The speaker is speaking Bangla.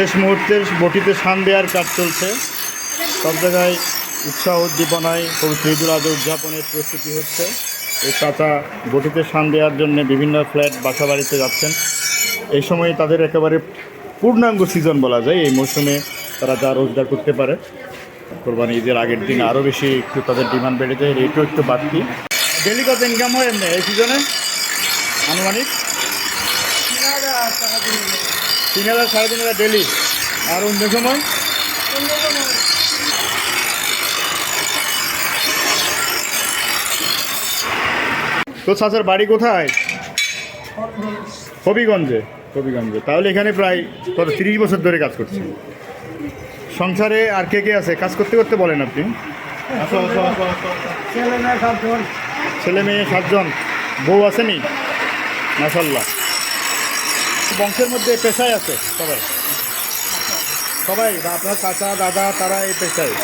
শেষ মুহূর্তের বটিতে শান দেওয়ার কাজ চলছে। সব জায়গায় উৎসাহ উদ্দীপনায় পবিত্র ঈদুল আজহা উদযাপনের প্রস্তুতি হচ্ছে। এই চাচা বটিতে শান দেওয়ার জন্য বিভিন্ন ফ্ল্যাট বাসা বাড়িতে যাচ্ছেন। এই সময়ে তাদের একেবারে পূর্ণাঙ্গ সিজন বলা যায়। এই মৌসুমে তারা যা রোজগার করতে পারে, কোরবানি ঈদের আগের দিন আরও বেশি একটু তাদের ডিমান্ড বেড়ে যায়। রেটও একটু বাড়তি। ডেলি কত ইনকাম হয় এমনি এই সিজনে আনুমানিক? তিন হাজার সাড়ে তিন হাজার ডেলি আর অন্য সময়? তো চাচার বাড়ি কোথায়? হবিগঞ্জে। হবিগঞ্জে। তাহলে এখানে প্রায় কত তিরিশ বছর ধরে কাজ করছেন সংসারে আর কে কে আছে? কাজ করতে করতে বলেন আপনি। ছেলে মেয়ে সাতজন। বউ আসেনি মাসাল্লাহ বংশের মধ্যে পেশায় আছে সবাই। সবাই আপনার চাচা দাদা তারা এই পেশায়।